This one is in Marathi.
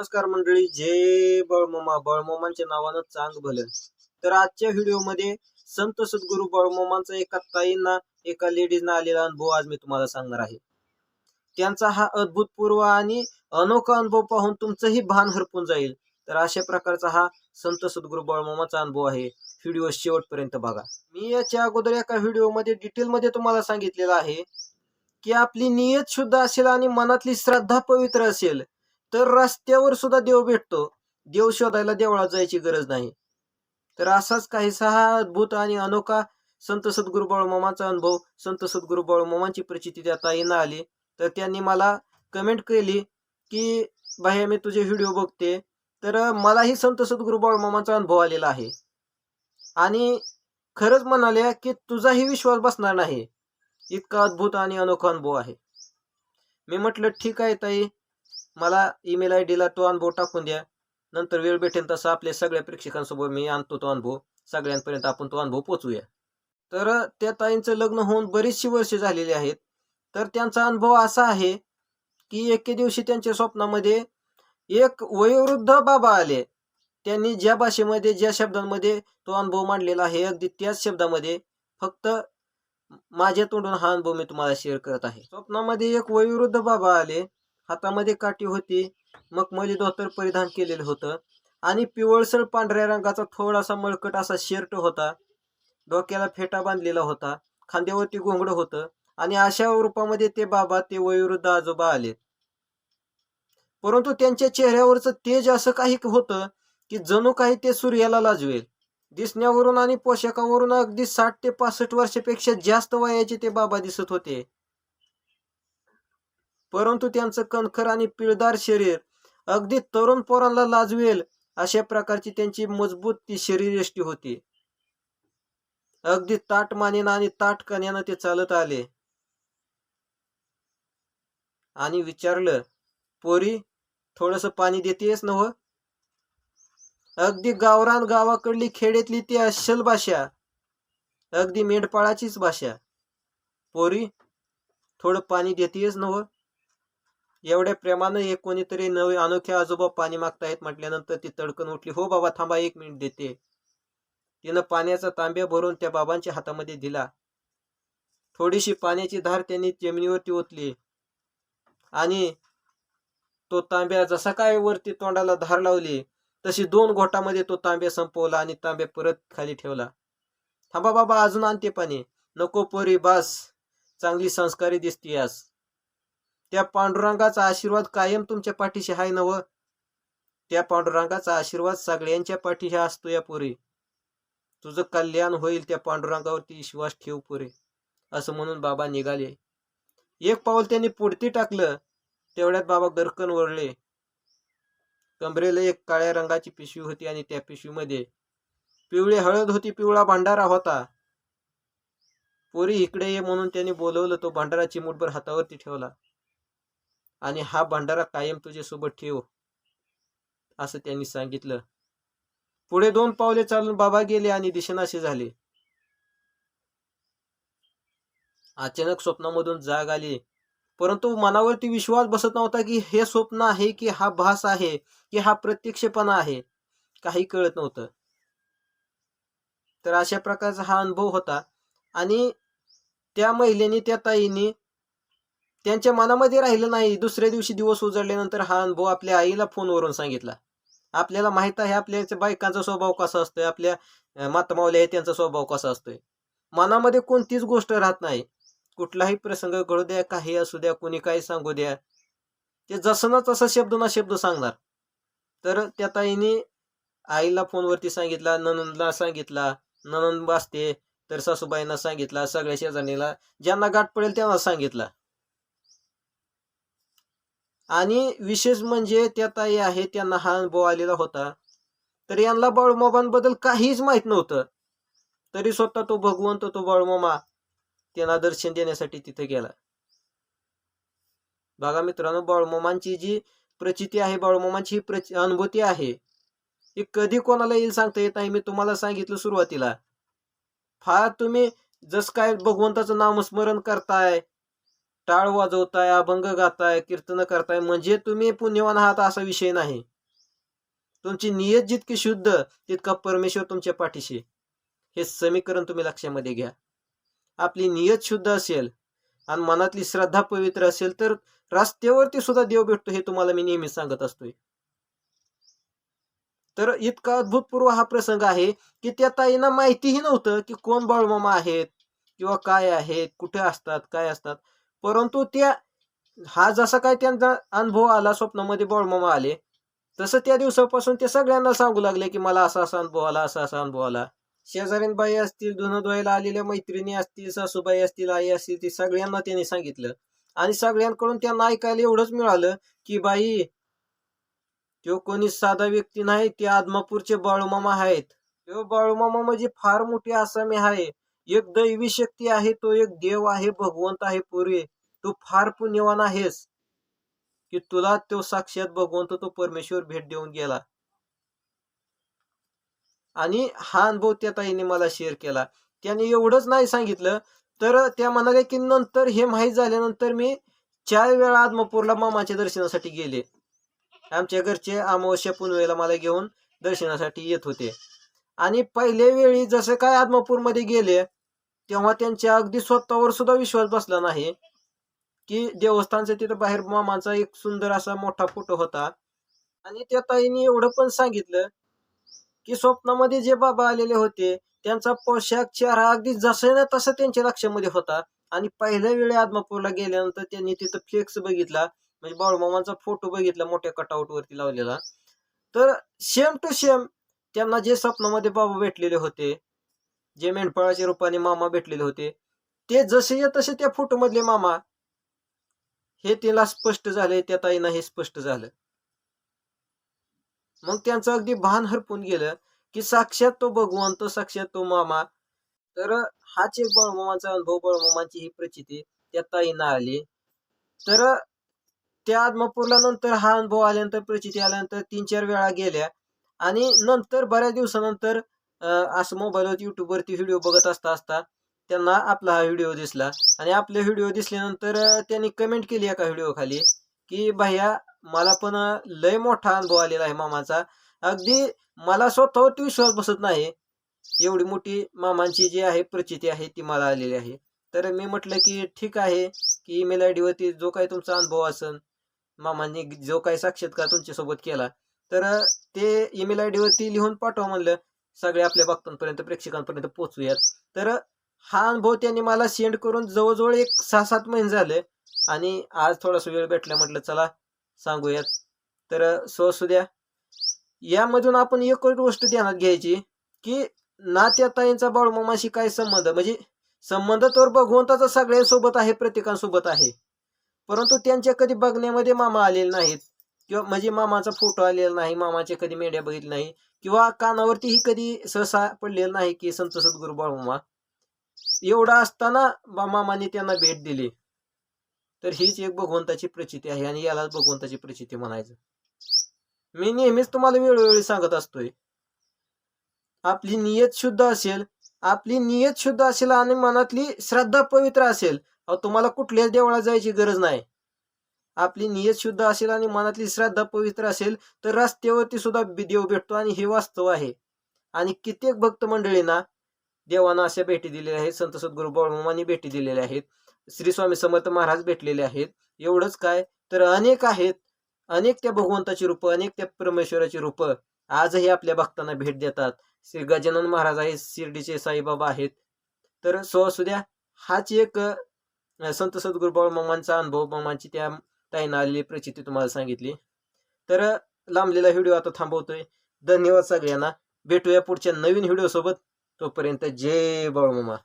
नमस्कार मंडळी जय बळमोमा. बळमोमांच्या नावानं चांग भलं. तर आजच्या व्हिडिओमध्ये संत सद्गुरू बळमोमांचा एका ताईंना एका लेडीजना आलेला अनुभव आज मी तुम्हाला सांगणार आहे. त्यांचा हा अद्भुतपूर्व आणि अनोखा अनुभव पाहून तुमचंही भान हरपून जाईल. तर अशा प्रकारचा हा संत सद्गुरू बळमोमाचा अनुभव आहे. व्हिडिओ शेवटपर्यंत बघा. मी याच्या अगोदर एका व्हिडिओमध्ये डिटेलमध्ये तुम्हाला सांगितलेलं आहे की आपली नियत शुद्ध असेल आणि मनातली श्रद्धा पवित्र असेल. तर रस्त्यावर सुद्धा देव भेटतो. देव शोधायला देवळात जायची गरज नाही. तर असाच काहीसा हा अद्भुत आणि अनोखा संत सद्गुरू बाळूमामाचा अनुभव. संत सद्गुरू बाळूमामांची प्रचिती त्या ताईंना आली. तर त्यांनी मला कमेंट केली की भाई मी तुझे व्हिडिओ बघते. तर मलाही संत सद्गुरू बाळूमामाचा अनुभव आलेला आहे. आणि खरंच म्हणाले की तुझाही विश्वास बसणार नाही. इतका अद्भुत आणि अनोखा अनुभव आहे. मी म्हटलं ठीक आहे ताई. मला ईमेल आय डीला तो अनुभव टाकून द्या. नंतर वेळ भेटेल तसा आपल्या सगळ्या प्रेक्षकांसोबत मी आणतो तो अनुभव. सगळ्यांपर्यंत आपण तो अनुभव पोचूया तर त्या ताईंचं लग्न होऊन बरीचशी वर्षे झालेली आहेत. तर त्यांचा अनुभव असा आहे की एके दिवशी त्यांच्या स्वप्नामध्ये एक वयोवृद्ध बाबा आले. त्यांनी ज्या भाषेमध्ये ज्या शब्दांमध्ये तो अनुभव मांडलेला आहे अगदी त्याच शब्दामध्ये फक्त माझ्या तोंडून हा अनुभव मी तुम्हाला शेअर करत आहे. स्वप्नामध्ये एक वयोवृद्ध बाबा आले. हातामध्ये काठी होती. मखमली धोतर परिधान केलेलं होतं. आणि पिवळसर पांढऱ्या रंगाचा थोडासा मळकट असा शर्ट होता. डोक्याला फेटा बांधलेला होता. खांद्यावरती घोंगडं होतं. आणि अशा रूपामध्ये ते बाबा ते वयोवृद्ध आजोबा आले. परंतु त्यांच्या चेहऱ्यावरचं तेज असं काही होतं की जणू काही ते सूर्याला लाजवेल. दिसण्यावरून आणि पोशाखावरून अगदी साठ ते पासष्ट वर्षापेक्षा जास्त वयाचे ते बाबा दिसत होते. परंतु त्यांचं कणखर आणि पिळदार शरीर अगदी तरुण पोरांना लाजवेल अशा प्रकारची त्यांची मजबूत ती शरीरयष्टी होती. अगदी ताट मानेनं आणि ताट कण्यानं ते चालत आले. आणि विचारलं पोरी थोडस पाणी देतेस नव अगदी गावरान गावाकडली खेड्यातली ती अस्सल भाषा. अगदी मेंढपाळाचीच भाषा. पोरी थोडं पाणी देतेस नव एवढ्या प्रेमानं हे कोणीतरी नवे अनोखे आजोबा पाणी मागतायत म्हटल्यानंतर ती तडकन उठली. हो बाबा थांबा एक मिनिट देते. तिनं पाण्याचा तांब्या भरून त्या बाबांच्या हातामध्ये दिला. थोडीशी पाण्याची धार त्यांनी जमिनीवरती ओतली. आणि तो तांब्या जसा काय वरती तोंडाला धार लावली तशी दोन घोटामध्ये तो तांब्या संपवला आणि तांब्या परत खाली ठेवला. थांबा बाबा अजून आणते पाणी. नको पोरी बास. चांगली संस्कारी दिसती आज. त्या पांडुरंगाचा आशीर्वाद कायम तुमच्या पाठीशी आहे नव त्या पांडुरंगाचा आशीर्वाद सगळ्यांच्या पाठीशी असतो या पोरी. तुझं कल्याण होईल त्या पांडुरंगावरती विश्वास ठेव पुरे असं म्हणून बाबा निघाले. एक पाऊल त्यांनी पुढती टाकलं तेवढ्यात बाबा गरकन वळले कमरेला एक काळ्या रंगाची पिशवी होती आणि त्या पिशवीमध्ये पिवळी हळद होती पिवळा भांडारा होता. पोरी इकडे ये म्हणून त्यांनी बोलवलं तो भांडारा चिमूटभर हातावरती ठेवला. आणि हा भांडारा कायम तुझ्यासोबत ठेव असं त्यांनी सांगितलं. पुढे दोन पावले चालून बाबा गेले आणि दिशेनाशी झाले. अचानक स्वप्नामधून जाग आली. परंतु मनावरती विश्वास बसत नव्हता की हे स्वप्न आहे की हा भास आहे की हा प्रत्यक्षपणा आहे काही कळत नव्हतं. तर अशा प्रकारचा हा अनुभव होता आणि त्या महिलेने त्या ताईने त्यांच्या मनामध्ये राहिलं नाही. दुसऱ्या दिवशी दिवस उजळल्यानंतर हा अनुभव आपल्या आईला फोनवरून सांगितला. आपल्याला माहीत आहे आपल्या बायकांचा स्वभाव कसा असतोय? आपल्या मातमावल्या आहे त्यांचा स्वभाव कसा असतोय? मनामध्ये कोणतीच गोष्ट राहत नाही. कुठलाही प्रसंग घडू द्या काही असू द्या कोणी काही सांगू द्या. ते जसं ना तसा शब्द ना शब्द सांगणार. तर त्या ताईने आईला फोनवरती सांगितला ननंदला सांगितला ननंद वाचते तर सासूबाईंना सांगितला सगळ्या शेजारणीला ज्यांना गाठ पडेल त्यांना सांगितला. आणि विशेष म्हणजे त्या ताई आहे त्यांना हा अनुभव आलेला होता. तर यांना बाळूमामांबद्दल काहीच माहीत नव्हतं. तरी स्वतः तो भगवंत तो बाळूमामा त्यांना दर्शन देण्यासाठी तिथे गेला. बघा मित्रांनो बाळूमामांची जी प्रचिती आहे बाळूमामांची ही प्रचि अनुभूती आहे ही कधी कोणाला येईल सांगता येत नाही. मी तुम्हाला सांगितलं सुरुवातीला. फार तुम्ही जस काय भगवंताचं नामस्मरण करताय टाळ वाजवताय अभंग गाताय कीर्तन करताय म्हणजे तुम्ही पुण्यवान आहात असा विषय नाही. तुमची नियत जितकी शुद्ध तितका परमेश्वर तुमच्या पाठीशी. हे समीकरण तुम्ही लक्षामध्ये घ्या. आपली नियत शुद्ध असेल आणि मनातली श्रद्धा पवित्र असेल तर रस्त्यावरती सुद्धा देव भेटतो हे तुम्हाला मी नेहमीच सांगत असतोय. तर इतका अद्भुतपूर्व हा प्रसंग आहे की त्या ताईंना माहितीही नव्हतं की कोण बाळमामा आहेत किंवा काय आहेत कुठे असतात काय असतात. परंतु त्या हा जसा काय त्यांचा अनुभव आला स्वप्नामध्ये बाळमामा आले तसं त्या दिवसापासून ते सगळ्यांना सांगू लागले की मला असा असा अनुभव आला असा असा अनुभव आला. शेजारीनबाई असतील धुणं आलेल्या मैत्रिणी असतील सासूबाई असतील आई असतील ते सगळ्यांना त्यांनी सांगितलं. आणि सगळ्यांकडून त्यांना ऐकायला एवढंच मिळालं की बाई तो कोणी साधा व्यक्ती नाही ते आदमापूरचे बाळूमामा आहेत. तो बाळूमामा म्हणजे फार मोठी आसामी आहे. एक दैवी शक्ती आहे तो एक देव आहे भगवंत आहे पूर्वी. तू फार पुण्यवान आहेस की तुला तो साक्षात भगवंत तो परमेश्वर भेट देऊन गेला. आणि हा अनुभव त्या ताईने मला शेअर केला. त्याने एवढंच नाही सांगितलं तर त्या म्हणाले की नंतर हे माहीत झाल्यानंतर मी चार वेळा आदमापूरला मामाच्या दर्शनासाठी गेले. आमच्या घरचे अमावस्या पुनवेला मला घेऊन दर्शनासाठी येत होते. आणि पहिल्या वेळी जसं काय आदमापूरमध्ये गेले तेव्हा त्यांच्या अगदी स्वतःवर सुद्धा विश्वास बसला नाही की देवस्थानच्या तिथं बाहेर मामाचा एक सुंदर असा मोठा फोटो होता. आणि त्या ताईने एवढं पण सांगितलं की स्वप्नामध्ये जे बाबा आलेले होते त्यांचा पोशाख चेहरा अगदी जसं ना तसं त्यांच्या लक्षामध्ये होता. आणि पहिल्या वेळी आदमापूरला गेल्यानंतर त्यांनी तिथं फ्लेक्स बघितला म्हणजे बाळूमामांचा फोटो बघितला मोठ्या कटआउट वरती लावलेला. तर सेम टू सेम त्यांना जे स्वप्नामध्ये बाबा भेटलेले होते जे मेंढपाळाच्या रूपाने मामा भेटलेले होते ते जसे तसे त्या फोटो मधले मामा. हे तिला स्पष्ट झाले त्या ताईंना हे स्पष्ट झालं. मग त्यांचं अगदी भान हरपून गेलं की साक्षात तो भगवंत साक्षात तो मामा. तर हाच एक बळमामाचा अनुभव बळमामाची ही प्रचिती त्या ताईंना आली. तर त्या आदमापूरला नंतर हा अनुभव आल्यानंतर प्रचिती आल्यानंतर तीन चार वेळा गेल्या आणि नंतर बऱ्याच दिवसानंतर असं मोबाईलवरती युट्यूबवरती व्हिडिओ बघत असता असता त्यांना आपला हा व्हिडिओ दिसला. आणि आपले व्हिडिओ दिसल्यानंतर त्यांनी कमेंट केली एका व्हिडिओ खाली की भैया मला पण लय मोठा अनुभव आलेला आहे मामाचा. अगदी मला स्वतःवरती विश्वास बसत नाही. एवढी मोठी मामांची जी आहे प्रचिती आहे ती मला आलेली आहे. तर मी म्हटलं की ठीक आहे की ईमेल आय डीवरती जो काही तुमचा अनुभव असेल मामांनी जो काही साक्षात्कार तुमच्यासोबत केला तर ते ईमेल आय डीवरती लिहून पाठवा म्हणलं. सगळे आपल्या भक्तांपर्यंत प्रेक्षकांपर्यंत पोहोचूयात. तर हा अनुभव त्यांनी मला सेंड करून जवळजवळ एक सहा सात महिने झाले. आणि आज थोडासा वेळ भेटला म्हटलं चला सांगूयात. तर सो द्या. यामधून आपण एक गोष्ट ध्यानात घ्यायची की ना त्या ताईंचा बाळूमामाशी काय संबंध? म्हणजे संबंध तर भगवंताचा सगळ्यांसोबत आहे प्रत्येकांसोबत आहे. परंतु त्यांच्या कधी बघण्यामध्ये मामा आलेले नाहीत. किंवा म्हणजे मामाचा फोटो आलेला नाही मामाचे कधी मेंढ्या बघितले नाही किंवा कानावरतीही कधी सहसा पडलेला नाही की संत सद्गुरु बाळमामा एवढा असताना बा मामाने त्यांना भेट दिली. तर हीच एक भगवंताची प्रचिती आहे आणि यालाच भगवंताची प्रचिती म्हणायचं. मी नेहमीच तुम्हाला वेळोवेळी सांगत असतोय. आपली नियत शुद्ध असेल आपली नियत शुद्ध असेल आणि मनातली श्रद्धा पवित्र असेल अहो तुम्हाला कुठल्याच देवळात जायची गरज नाही. आपली नियत शुद्ध असेल आणि मनातली श्रद्धा पवित्र असेल तर रस्त्यावरती सुद्धा देव भेटतो आणि हे वास्तव आहे. आणि कित्येक भक्त मंडळींना देवांना अशा भेटी दिलेल्या आहेत. संत सद्गुरू बाळमामांनी भेटी दिलेल्या आहेत. श्री स्वामी समर्थ महाराज भेटलेले आहेत. एवढंच काय? तर अनेक आहेत. अनेक त्या भगवंताची रूपं अनेक त्या परमेश्वराची रूपं आजही आपल्या भक्तांना भेट देतात. श्री गजानन महाराज आहेत शिर्डीचे साईबाबा आहेत. तर सो असू द्या हाच एक संत सद्गुरू बाळमामांचा अनुभव मामांची त्या ताईनं आलेली प्रचिती तुम्हाला सांगितली. तर लांबलेला व्हिडिओ आता थांबवतोय. धन्यवाद सगळ्यांना. भेटूया पुढच्या नवीन व्हिडिओसोबत. तोपर्यंत जय बाळमामा.